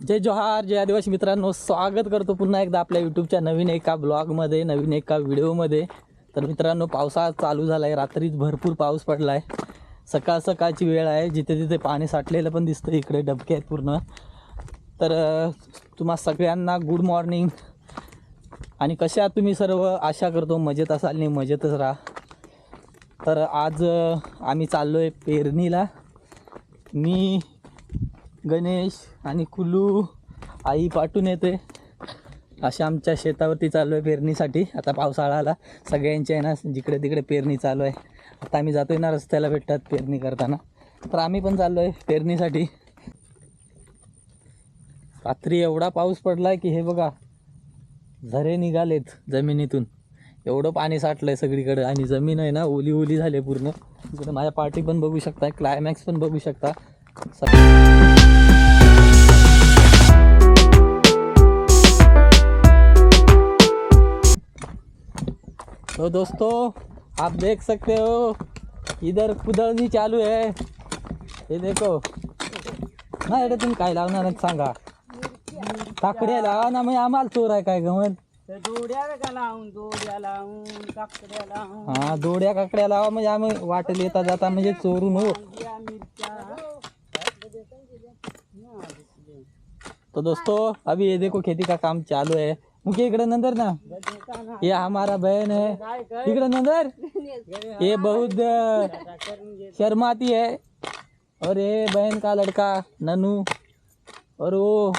जय जोहार जय आदिवासी मित्रांनो. स्वागत करतो पुन्हा एकदा आपल्या यूट्यूबच्या नवीन एका ब्लॉगमध्ये नवीन एका व्हिडिओमध्ये तर मित्रांनो पावसाळा चालू झाला आहे रात्रीच भरपूर पाऊस पडला आहे सकाळ सकाळची वेळ आहे. जिथे तिथे पाणी साठलेलं पण दिसतं इकडे डबके आहेत पूर्ण. तर तुम्हा सगळ्यांना गुड मॉर्निंग आणि कशा तुम्ही सर्व? आशा करतो मजेत असाल नाही मजेतच राहा. तर आज आम्ही चाललो आहे पेरणीला. मी गणेश आणि कुलू आई पाठून येते. अशा आमच्या शेतावरती चालू आहे पेरणीसाठी. आता पावसाळा आला. सगळ्यांची आहे ना जिकडे तिकडे पेरणी चालू आहे. आता आम्ही जातोय ना रस्त्याला भेटतात पेरणी करताना. तर आम्ही पण चाललो आहे पेरणीसाठी. रात्री एवढा पाऊस पडला आहे की हे बघा झरे निघालेत जमिनीतून. एवढं पाणी साठलं आहे सगळीकडे आणि जमीन आहे ना ओली ओली झाली पूर्ण. इकडे माझ्या पार्टी पण बघू शकता क्लायमॅक्स पण बघू शकता. तो दोस्तों आप देख सकते हो इधर कुदळणी चालू आहे. हे देखो. ना एवढं तुम्ही काय लावणार सांगा. काकड्या लावा ना म्हणजे आम्हाला चोर आहे काय गमन दोड्या का लावून दोड्या लावून काकड्या लावून. हा दोड्या काकड्या लावा म्हणजे आम्ही वाटेल येता जाता म्हणजे चोरून हो. या तो दोस्तों, अभी ये देखो खेती का काम चालू है। मुझे इकडे नंतर ना? ये हमारा बहन है। इकडे नंतर ये बहुत शर्माती है। और ये बहन का लड़का ननू और वो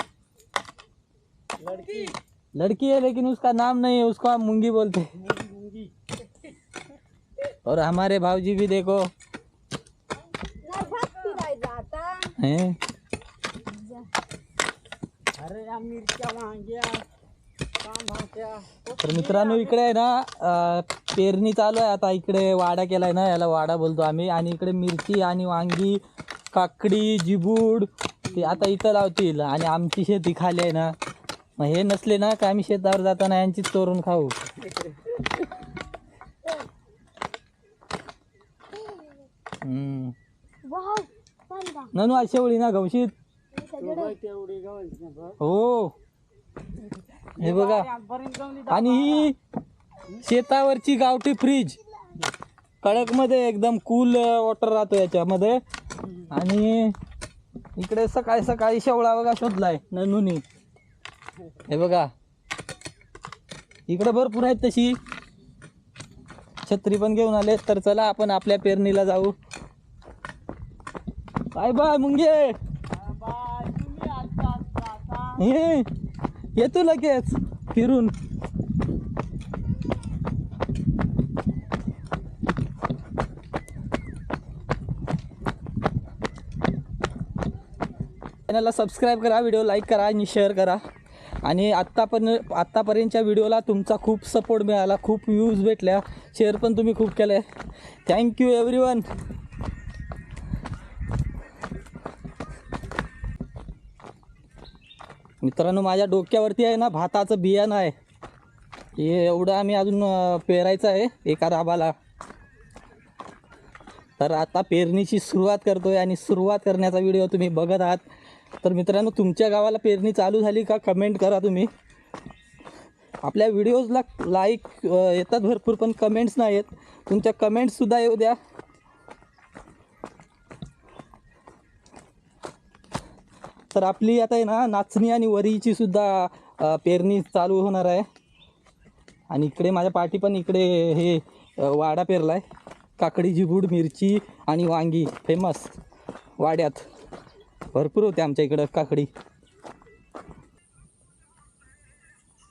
लड़की लड़की है, लेकिन उसका नाम नहीं है, उसको हम मुंगी बोलते और हमारे भाऊजी भी देखो। हे? अरे तर मित्रांनो इकडे आहे ना पेरणी चालू आहे. आता इकडे वाडा केलाय ना याला वाडा बोलतो आम्ही. आणि इकडे मिरची आणि वांगी काकडी जिबूड ते आता इथं लावतील. आणि आमची शेती खाली आहे ना. मग हे नसले ना का आम्ही शेतावर जाताना यांचीच चोरून खाऊ? हम्म. ननू आज शेवळी ना गवशीत हो. हे बघा. आणि ही शेतावरची गावठी फ्रीज. कडकमध्ये एकदम कूल वॉटर राहतो याच्यामध्ये. आणि इकडे सकाळी सकाळी शेवळा बघा शोधलाय ननूनी. हे बघा. इकडे भरपूर आहेत तशी. छत्री पण घेऊन आले तर चला आपण आपल्या पेरणीला जाऊ. बाय बाय मुंगे. हे येतो लगेच फिरून. चॅनलला सबस्क्राईब करा व्हिडिओ लाईक करा आणि शेअर करा. आणि आत्तापर्यंत आत्तापर्यंतच्या व्हिडिओला तुमचा खूप सपोर्ट मिळाला खूप व्ह्यूज भेटल्या शेअर पण तुम्ही खूप केले थँक्यू एव्हरी वन मित्रांनो माझ्या डोक्यावरती आहे ना भाताचं बियाणं आहे. हे एवढं आम्ही अजून पेरायचं आहे एका राबाला. तर आता पेरणीची सुरुवात करतोय आणि सुरुवात करण्याचा व्हिडिओ तुम्ही बघत आहात. तर मित्रांनो तुमच्या गावाला पेरणी चालू झाली का कमेंट करा तुम्ही. आपल्या व्हिडिओजला लाईक येतात भरपूर पण कमेंट्स नाही आहेत तुमच्या कमेंट्ससुद्धा येऊ द्या. तर आपली आता आहे ना नाचणी आणि वरीची सुद्धा पेरणी चालू होणार आहे. आणि इकडे माझ्या पाठी पण इकडे हे वाडा पेरला आहे काकडी जिबूड मिरची आणि वांगी फेमस वाड्यात. भरपूर होते आमच्या इकडं काकडी.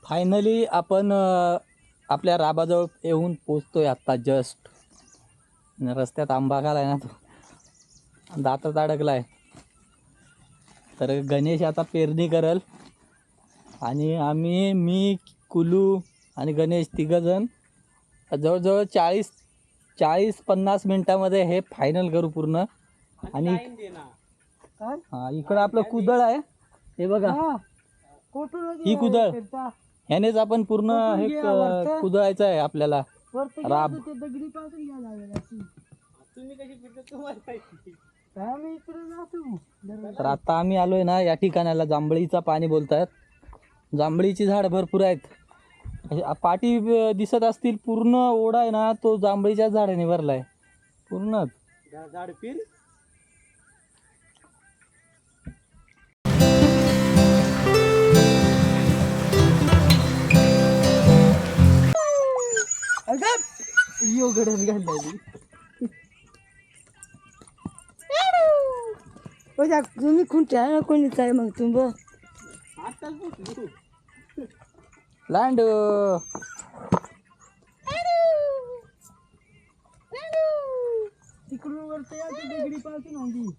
फायनली आपण आपल्या राबाजवळ येऊन पोचतोय आत्ता जस्ट रस्त्यात आंबा घालाय ना तो दातात आहे तर गणेश आता पेरणी करल. आणि आम्ही मी कुलू आणि गणेश तिघंजण जवळजवळ चाळीस चाळीस पन्नास मिनटामध्ये हे फायनल करू पूर्ण. आणि हा इकडं आपलं कुदळ आहे. हे बघा. ही कुदळ. ह्यानेच आपण पूर्ण हे कुदळायचं आहे आपल्याला. राब. आम्ही इकडे जातो. तर आता आम्ही आलोय ना या ठिकाणाला जांभळीचं पाणी बोलतात जांभळीची झाड भरपूर आहेत. पाठी दिसत असतील पूर्ण ओढा आहे ना तो जांभळीच्या झाडाने भरलाय. पूर्णच. झाड पिल. यो गडद घाललाय तुम्ही खुंट्या ना कोणीच आहे मग तुम्ही लांड तिकडून वरतं या ते दगडी पासून आधी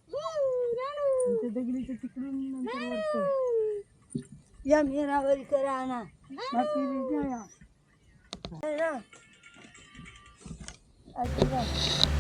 ते दगडीचं तिकडून नंतर वरतं या मेरावरी करा ना बाकी. है ना? अच्छा.